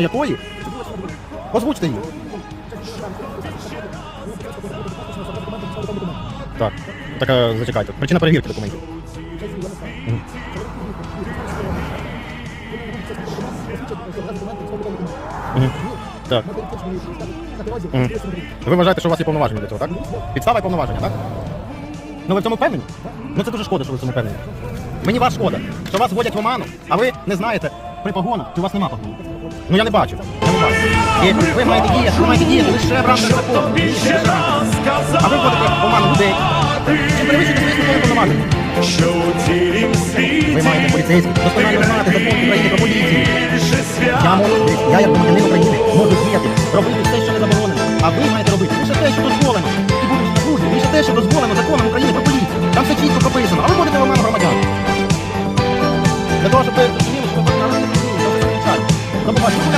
якої? Озвучте її. Так, так, е, зачекайте. Причина перевірки документів. Так. Ви вважаєте, що у вас є повноваження для цього, так? Підстава і повноваження, так? Ну ви в цьому впевнені? Ну це дуже шкода, що ви в цьому впевнені. Мені вас шкода, що вас вводять в оману, а ви не знаєте при погонах, чи у вас нема погонів. Ну я не бачу. Я не бачу. І ви маєте діяти, ви маєте діяти лише в рамках закону. Лише в рамках. А ви вводите в оману людей. Чи перевищуєте свої повноваження? що у цілім світі Ви маєте поліцейські досконально знати закон України про поліцію. більше свят. Я можу, я як громадянин України можу діяти, робити все, що не заборонено. А ви маєте робити лише те, що дозволено. І будете на службі, лише те, що дозволено законом України про поліцію. Там все чітко прописано. А ви будете в оману громадян. Для того, щоб ви 아,